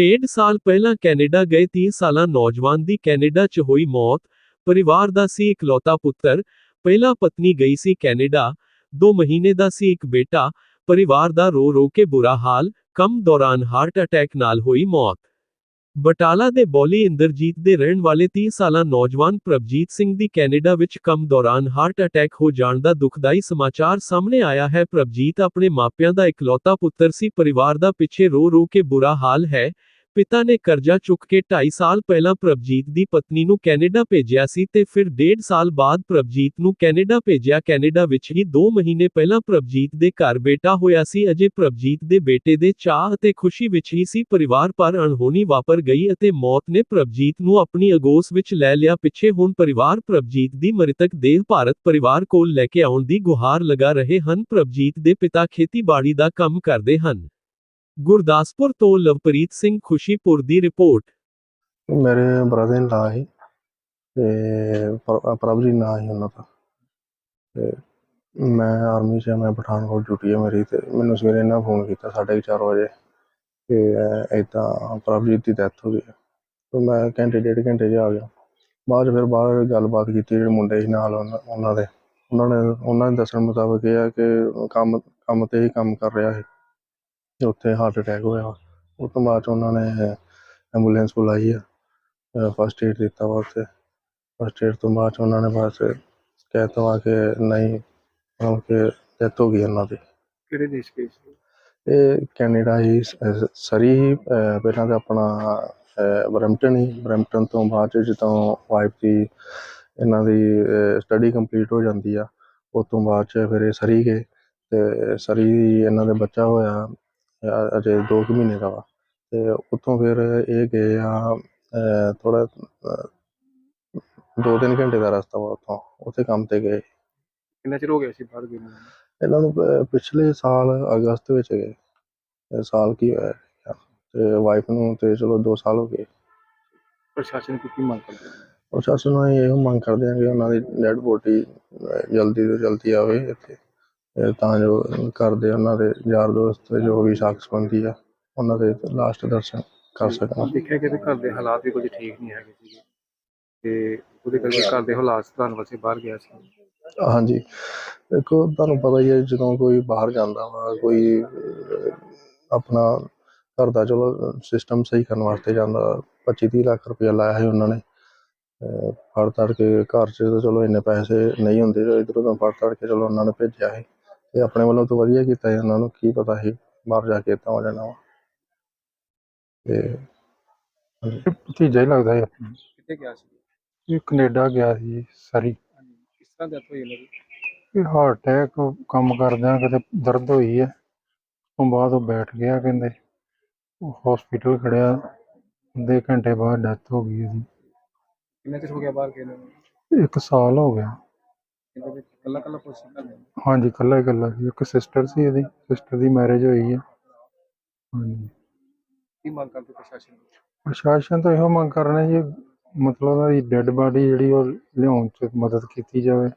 ਡੇਢ ਸਾਲ ਪਹਿਲਾਂ ਕੈਨੇਡਾ ਗਏ 30 ਸਾਲਾ ਨੌਜਵਾਨ ਦੀ ਕੈਨੇਡਾ 'ਚ ਹੋਈ ਮੌਤ, ਪਰਿਵਾਰ ਦਾ ਸੀ ਇਕਲੌਤਾ ਪੁੱਤਰ, ਪਹਿਲਾਂ ਪਤਨੀ ਗਈ ਸੀ ਕੈਨੇਡਾ 2 ਮਹੀਨੇ ਦਾ ਸੀ ਇੱਕ ਬੇਟਾ, ਪਰਿਵਾਰ ਦਾ ਰੋ ਰੋ ਕੇ ਬੁਰਾ ਹਾਲ, ਕੰਮ ਦੌਰਾਨ ਹਾਰਟ ਅਟੈਕ ਨਾਲ ਹੋਈ ਮੌਤ। ਬਟਾਲਾ ਦੇ ਬੋਲੀ ਇੰਦਰਜੀਤ ਦੇ ਰਹਿਣ ਵਾਲੇ 30 ਸਾਲਾ ਨੌਜਵਾਨ ਪ੍ਰਭਜੀਤ ਸਿੰਘ ਦੀ ਕੈਨੇਡਾ ਵਿੱਚ ਕੰਮ ਦੌਰਾਨ ਹਾਰਟ ਅਟੈਕ ਹੋ ਜਾਣ ਦਾ ਦੁਖਦਾਈ ਸਮਾਚਾਰ ਸਾਹਮਣੇ ਆਇਆ ਹੈ। ਪ੍ਰਭਜੀਤ ਆਪਣੇ ਮਾਪਿਆਂ ਦਾ ਇਕਲੌਤਾ ਪੁੱਤਰ ਸੀ, ਪਰਿਵਾਰ ਦਾ ਪਿੱਛੇ ਰੋ ਰੋ ਕੇ ਬੁਰਾ ਹਾਲ ਹੈ। ਪਿਤਾ ਨੇ ਕਰਜ਼ਾ ਚੁੱਕ ਕੇ 2.5 ਸਾਲ ਪਹਿਲਾਂ ਪ੍ਰਭਜੀਤ ਦੀ ਪਤਨੀ ਨੂੰ ਕੈਨੇਡਾ ਭੇਜਿਆ ਸੀ ਤੇ ਫਿਰ ਡੇਢ ਸਾਲ ਬਾਅਦ ਪ੍ਰਭਜੀਤ ਨੂੰ ਕੈਨੇਡਾ ਭੇਜਿਆ। ਕੈਨੇਡਾ ਵਿੱਚ ਹੀ 2 ਮਹੀਨੇ ਪਹਿਲਾਂ ਪ੍ਰਭਜੀਤ ਦੇ ਘਰ ਬੇਟਾ ਹੋਇਆ ਸੀ, ਅਜੇ ਪ੍ਰਭਜੀਤ ਦੇ ਬੇਟੇ ਦੇ ਚਾਹ ਅਤੇ ਖੁਸ਼ੀ ਵਿੱਚ ਹੀ ਸੀ। ਪਰਿਵਾਰ ਪਰ ਅਣਹੋਣੀ ਵਾਪਰ ਗਈ ਅਤੇ ਮੌਤ ਨੇ ਪ੍ਰਭਜੀਤ ਨੂੰ ਆਪਣੀ ਅਗੋਸ ਵਿੱਚ ਲੈ ਲਿਆ। ਪਿੱਛੇ ਹੁਣ ਪਰਿਵਾਰ ਪ੍ਰਭਜੀਤ ਦੀ ਮ੍ਰਿਤਕ ਦੇਹ ਭਾਰਤ ਪਰਿਵਾਰ ਕੋਲ ਲੈ ਕੇ ਆਉਣ ਦੀ ਗੁਹਾਰ ਲਗਾ ਰਹੇ ਹਨ। ਪ੍ਰਭਜੀਤ ਦੇ ਪਿਤਾ ਖੇਤੀਬਾੜੀ ਦਾ ਕੰਮ ਕਰਦੇ ਹਨ। ਗੁਰਦਾਸਪੁਰ ਤੋਂ ਲਵਪ੍ਰੀਤ ਸਿੰਘ ਖੁਸ਼ੀਪੁਰ ਦੀ ਰਿਪੋਰਟ। ਮੇਰੇ ਬ੍ਰਦਰ ਇਨ ਲਾ ਸੀ ਤੇ ਪ੍ਰ- ਪ੍ਰਭਜੀਤ ਨਾਂ ਸੀ ਉਹਨਾਂ ਦਾ। ਤੇ ਮੈਂ ਆਰਮੀ 'ਚ ਆ, ਮੈਂ ਪਠਾਨਕੋਟ ਡਿਊਟੀ ਹੈ ਮੇਰੀ ਤੇ ਮੈਨੂੰ ਸਵੇਰੇ ਇਹਨਾਂ ਫੋਨ ਕੀਤਾ 4:30 ਵਜੇ ਕਿ ਇਦਾਂ ਪ੍ਰਭਜੀਤ ਦੀ ਡੈਥ ਹੋ ਗਈ ਹੈ। ਤੇ ਮੈਂ ਘੰਟੇ ਡੇਢ ਘੰਟੇ 'ਚ ਆ ਗਿਆ। ਬਾਅਦ 'ਚ ਫਿਰ ਬਾਹਰ ਗੱਲਬਾਤ ਕੀਤੀ ਜਿਹੜੇ ਮੁੰਡੇ ਸੀ ਨਾਲ ਉਹਨਾਂ ਉਹਨਾਂ ਦੇ। ਉਹਨਾਂ ਨੇ ਉਹਨਾਂ ਦੇ ਦੱਸਣ ਮੁਤਾਬਕ ਇਹ ਆ ਕਿ ਕੰਮ ਕੰਮ ਤੇ ਹੀ ਕੰਮ ਕਰ ਰਿਹਾ ਸੀ। ਤੇ ਉੱਥੇ ਹਾਰਟ ਅਟੈਕ ਹੋਇਆ। ਉਸ ਤੋਂ ਬਾਅਦ 'ਚ ਉਹਨਾਂ ਨੇ ਐਂਬੂਲੈਂਸ ਬੁਲਾਈ ਆ। ਫਸਟ ਏਡ ਦਿੱਤਾ ਵਾ ਉੱਥੇ। ਫਸਟ ਏਡ ਤੋਂ ਬਾਅਦ 'ਚ ਉਹਨਾਂ ਨੇ ਬਸ ਕਹਿ ਤਾ ਵਾ ਕਿ ਨਹੀਂ ਮਤਲਬ ਕਿ ਡੈਥ ਹੋ ਗਈ ਉਹਨਾਂ ਦੀ। ਕਿਹੜੇ ਦੇਸ਼ ਗਏ ਸੀ? ਇਹ ਕੈਨੇਡਾ ਹੀ ਸ- ਸਰੀ ਹੀ ਅਹ ਪਹਿਲਾਂ ਤਾਂ ਆਪਣਾ ਬਰੈਂਪਟਨ ਹੀ। ਬਰੈਂਪਟਨ ਤੋਂ ਬਾਅਦ 'ਚ ਜਦੋਂ ਵਾਈਫ ਦੀ ਇਹਨਾਂ ਦੀ ਸਟੱਡੀ ਕੰਪਲੀਟ ਹੋ ਜਾਂਦੀ ਆ ਉਸ ਤੋਂ ਬਾਅਦ 'ਚ ਫਿਰ ਇਹ ਸਰੀ ਗਏ। ਤੇ ਸਰੀ ਇਹਨਾਂ ਦੇ ਬੱਚਾ ਹੋਇਆ। ਅਜੇ 2 ਕੁ ਮਹੀਨੇ ਦਾ ਵਾ। ਤੇ ਉੱਥੋਂ ਫਿਰ ਇਹ ਗਏ ਆ ਥੋੜਾ ਦੋ ਤਿੰਨ ਘੰਟੇ ਦਾ ਰਸਤਾ ਵਾ ਉੱਥੋਂ ਉੱਥੇ ਕੰਮ ਤੇ ਗਏ। ਕਿੰਨਾ ਚਿਰ ਹੋ ਗਿਆ ਸੀ ਬਾਹਰ ਗਏ ਨੂੰ? ਇਹਨਾਂ ਨੂੰ ਪ- ਪਿਛਲੇ ਸਾਲ ਅਗਸਤ ਵਿੱਚ ਗਏ। ਇਹ ਸਾਲ ਕੀ ਹੋਇਆ। ਤੇ ਵਾਈਫ ਨੂੰ ਤੇ ਚਲੋ 2 ਸਾਲ ਹੋ ਗਏ। ਪ੍ਰਸ਼ਾਸਨ ਕੋਲ ਕੀ ਮੰਗ ਕਰਦੇ? ਹੋ? ਪ੍ਰਸ਼ਾਸਨ ਨੂੰ ਅਸੀਂ ਇਹੋ ਮੰਗ ਕਰਦੇ ਹਾਂ ਕਿ ਉਹਨਾਂ ਦੀ ਡੈਡ ਬੋਡੀ ਜਲਦੀ ਤੋਂ ਜਲਦੀ ਆਵੇ ਇੱਥੇ। ਤੇ ਜੋ ਘਰ ਦੇ ਉਹਨਾਂ ਦੇ ਯਾਰ ਦੋਸਤ ਜੋ ਵੀ ਸਾਖ ਸੰਬੰਧੀ ਆ ਉਹਨਾਂ ਦੇ ਲਾਸਟ ਦਰਸ਼ਨ ਕਰ ਸਕਣ। ਦੇਖਿਆ ਕਿ ਇਹਦੇ ਘਰ ਦੇ ਹਾਲਾਤ ਵੀ ਕੁਝ ਠੀਕ ਨਹੀਂ ਹੈਗੇ ਸੀਗੇ। ਤੇ ਉਹਦੇ ਕਰਕੇ ਘਰ ਦੇ ਹਾਲਾਤ ਸੁਧਾਰਨ ਵਾਸਤੇ ਬਾਹਰ ਗਿਆ ਸੀ। ਹਾਂਜੀ। ਦੇਖੋ ਤੁਹਾਨੂੰ ਪਤਾ ਹੀ ਹੈ ਜਦੋਂ ਕੋਈ ਬਾਹਰ ਜਾਂਦਾ ਵਾ ਕੋਈ ਆਪਣਾ ਘਰ ਦਾ ਚਲੋ ਸਿਸਟਮ ਸਹੀ ਕਰਨ ਵਾਸਤੇ ਜਾਂਦਾ 25 30 ਲੱਖ ਰੁਪਇਆ ਲਾਇਆ ਸੀ ਉਹਨਾਂ ਨੇ। ਫੜ ਤੜ ਕੇ ਘਰ 'ਚ ਚਲੋ ਇੰਨੇ ਪੈਸੇ ਨਹੀਂ ਹੁੰਦੇ ਇਧਰੋਂ ਤਾਂ ਫੜ ਤੜ ਕੇ ਚਲੋ ਉਹਨਾਂ ਨੇ ਭੇਜਿਆ ਸੀ। ਤੇ ਆਪਣੇ ਵੱਲੋਂ ਤਾਂ ਵਧੀਆ ਕੀਤਾ ਸੀ ਉਹਨਾਂ ਨੂੰ ਕੀ ਪਤਾ ਸੀ ਬਾਹਰ ਜਾ ਕੇ ਏਦਾਂ ਹੋ ਜਾਣਾ ਵਾ। ਤੇ ਭਤੀਜਾ ਹੀ ਲੱਗਦਾ ਹੈ। ਕਿੱਥੇ ਗਿਆ ਸੀ? ਇਹ ਕੈਨੇਡਾ ਗਿਆ ਸੀ ਸਰੀ। ਕਿਸ ਤਰ੍ਹਾਂ ਡੈਥ ਹੋਈ ਇਹਨਾਂ ਦੀ? ਇਹ ਹਾਰਟ ਅਟੈਕ ਕੰਮ ਕਰਦਿਆਂ ਕਿਤੇ ਦਰਦ ਹੋਈ ਹੈ ਤੋਂ ਬਾਅਦ ਉਹ ਬੈਠ ਗਿਆ ਕਹਿੰਦੇ। ਹਸਪੀਟਲ ਖੜਿਆ। ਅੱਧੇ ਘੰਟੇ ਬਾਅਦ ਡੈਥ ਹੋ ਗਈ ਇਹਦੀ ਕਿੰਨਾ ਚਿਰ ਹੋ ਗਿਆ ਬਾਹਰ ਗਏ ਨੂੰ? ਇੱਕ ਸਾਲ ਹੋ ਗਿਆ। ਵਿੱਚ ਕੱਲਾ ਕੱਲਾ ਹਾਂਜੀ ਇਕੱਲਾ ਹੀ ਇਕੱਲਾ ਸੀ। ਇੱਕ ਸਿਸਟਰ ਸੀ ਇਹਦੀ ਸਿਸਟਰ ਦੀ ਮੈਰਿਜ ਹੋਈ ਹੈ ਹਾਂਜੀ। ਕੀ ਮੰਗ ਕਰਦੇ ਪ੍ਰਸ਼ਾਸਨ ਤੋਂ? ਪ੍ਰਸ਼ਾਸਨ ਤੋਂ ਇਹੋ ਮੰਗ ਕਰ ਰਹੇ ਜੀ ਮਤਲਬ ਉਹਦੀ ਡੈੱਡ ਬਾਡੀ ਜਿਹੜੀ ਉਹ ਲਿਆਉਣ ਚ ਮਦਦ ਕੀਤੀ ਜਾਵੇ।